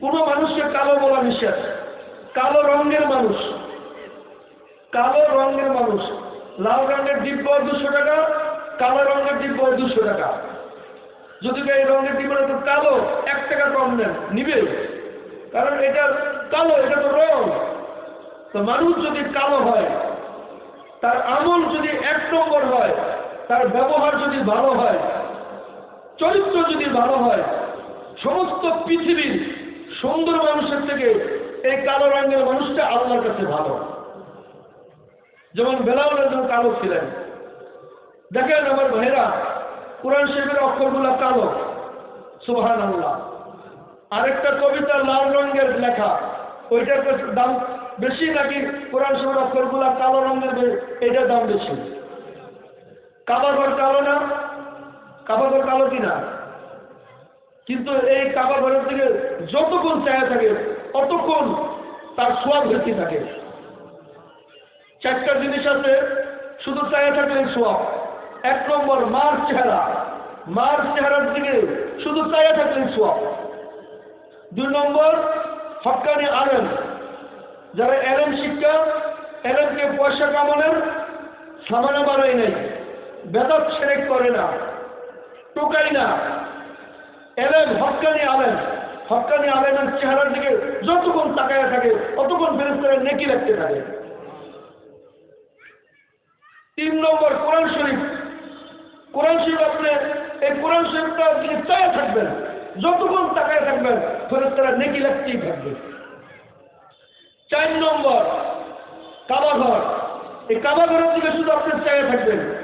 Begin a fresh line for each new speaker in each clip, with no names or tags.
কোনো মানুষকে কালো বলা নিষেধ। কালো রঙের মানুষ। কালো রঙের মানুষ। লাল রঙের ডিব্বা দুশো টাকা, কালো রঙের ডিব্বা দুশো টাকা। যদি এই রঙের ডিব্বাটা তো কালো এক টাকা কম নেন, নিবে। কারণ এটা কালো, এটা তো রং। তো মানুষ যদি কালো হয়, তার আমল যদি এক নম্বর হয়, তার ব্যবহার যদি ভালো হয়, চরিত্র যদি ভালো হয়, সমস্ত পৃথিবীর সুন্দর মানুষের থেকে এই কালো রঙের মানুষটা আল্লাহর কাছে ভালো। যেমন বেলাউল একজন কালো ছিলেন। দেখেন আমার ভাইরা কোরআন শরীফের অক্ষরগুলো কালো। সুবহান আল্লাহ আরেকটা কবিতা লাল রঙের লেখা। ওইটার দাম বেশি নাকি কোরআন শরীফের অক্ষরগুলো কালো রঙের এটার দাম বেশি? কাবাঘর কালো না? কাবাঘর কালো কিনা? কিন্তু এই কাবা ঘরের থেকে যতক্ষণ চায়া থাকে অতক্ষণ তার সোয়াব বেশি থাকে। চারটা জিনিস আছে, শুধু চায়া থাকলে সোয়াব এক নম্বর, মার চেহারা। মার চেহারার দিকে শুধু চায়া থাকলে সোয়াব দুই নম্বর, হকানি আলেম। যারা এলেম শিক্ষা, এলেমকে পয়সা কামানোর সামানা বাড়াই নেই। বেদাত সেরেক করে না, টোকাই না। এলেম হকানি আলেম হকানি আলেমের চেহারার দিকে যতক্ষণ তাকায় থাকে, ততক্ষণ ফেরেস্তারা নেকি রাখতে থাকে। তিন নম্বর কোরআন শরীফ। কোরআন শরীফ আপনি, এই কোরআন শরীফটার দিকে চায় থাকবেন, যতক্ষণ তাকায় থাকবেন ফেরেস্তারা নেকি লাগতেই থাকবে। চার নম্বর, কাবাঘর। এই কাবাঘরের দিকে শুধু আপনি চায় থাকবেন।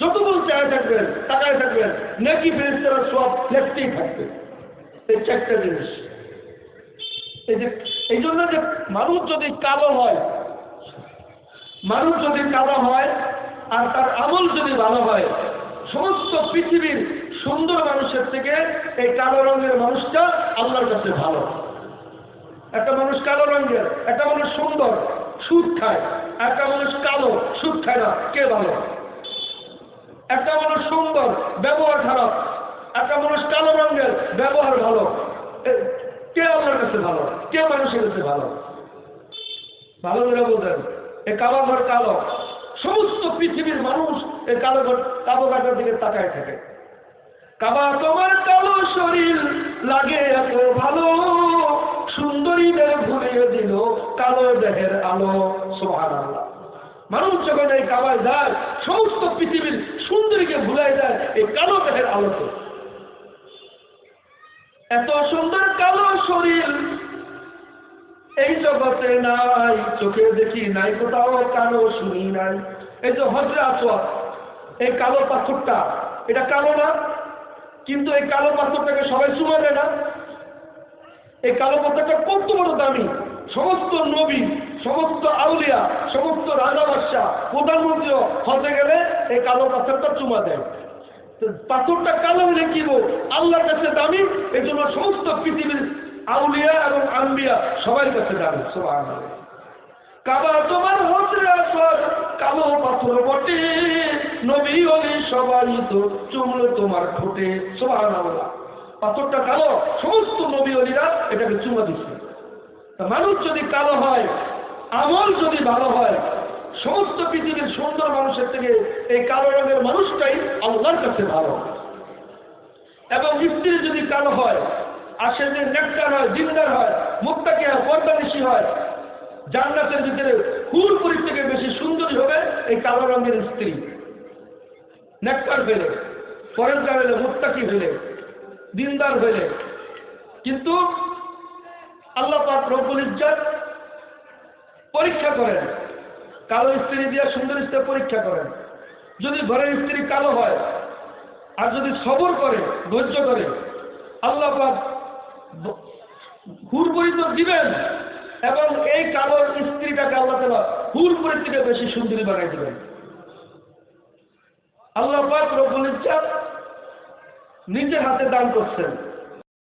যতক্ষণ চায় থাকবেন, তাকায় থাকবেন, নেকি ফেরেস্তারা সব লেখতেই থাকবে। এই চারটা জিনিস। এই যে, এই জন্য যে মানুষ যদি কালো হয়, মানুষ যদি কালো হয়, আর তার আমল যদি ভালো হয়, সমস্ত পৃথিবীর সুন্দর মানুষের থেকে এই কালো রঙের মানুষটা আল্লাহর কাছে ভালো। একটা মানুষ কালো রঙের, একটা মানুষ সুন্দর, সুদ খায় একটা মানুষ কালো, সুদ খায় না, কে ভালো? একটা মানুষ সুন্দর, ব্যবহার খারাপ। একটা মানুষ কালো রঙের, ব্যবহার ভালো। কে আল্লাহর কাছে ভালো? কে মানুষের কাছে ভালো? ভালো করে বলতেন, এ কালো ঘর কালো। সমস্ত পৃথিবীর মানুষ এই কালো ঘর, কালো ঘাটের দিকে তাকায় থাকে। কাবা, তোমার কালো শরীর লাগে এত ভালো। সুন্দরীদের ভুলিয়ে দিল, কালো দেহের আলো সোহান আল্লাহ মানুষ যখন এই কাবায় যায়, সমস্ত পৃথিবীর সুন্দরীকে ভুলাই যায় এই কালো দেহের আলোতে। এত সুন্দর কালো শরীর। এই জগতে নাই, চোখে দেখি নাই, কোথাও কালো শুনি নাই। এই যে হজরে আসোয়াদ এই কালো পাথরটা, এটা কালো না? কিন্তু এই কালো পাথরটাকে সবাই চুমা দেয় না? এই কালো পাথরটা কত বড় দামি, সমস্ত নবী সমস্ত আউলিয়া, সমস্ত রাজা বাদশাহ প্রধানমন্ত্রীও হতে গেলে এই কালো পাথরটা চুমা দেয়। পাথরটা কালো হলে কি আল্লাহর কাছে দামি এই জন্য সমস্ত পৃথিবীর আউলিয়া এবং আম্বিয়া সবার কাছে দামি। সবাই কাবা তোমার হজরে আসর কালো পাথর বটে। নবী অলি সবাই তো চুমল তোমার ঠোঁটে। সবাই পাথরটা কালো, সমস্ত নবী অলিরা এটাকে চুমা দিচ্ছে। মানুষ যদি কালো হয় আমল যদি ভালো হয়, সমস্ত পৃথিবীর সুন্দর মানুষের থেকে এই কালো রঙের মানুষটাই আল্লাহর কাছে ভালো। এবং স্ত্রী যদি কালো হয় আর সে যদি নেকটার হয় দিনদার হয়, মুক্তাকে হয় পর্দানিশী হয়, জান্নাতের ভিতরে হুরপুরির থেকে বেশি সুন্দরী হবে এই কালো রঙের স্ত্রী। নেকটার হইলে পরেজগার হইলে মুক্তাকি হইলে দিনদার হইলে কিন্তু আল্লাহ পাক রব্বুল ইজ্জত পরীক্ষা করেন। কালো স্ত্রী দিয়ে সুন্দর স্ত্রী পরীক্ষা করেন। যদি ঘরের স্ত্রী কালো হয়, আর যদি সবর করে, ধৈর্য করে আল্লাহ পাক ব- হুরপুরি তো দিবেন এবং এই কালো স্ত্রীটাকে আল্লাহ তালা হুরপুরের থেকে বেশি সুন্দরী বানাই দিবেন। আল্লাহ পাক রব্বুল নিজের হাতে দান করছেন।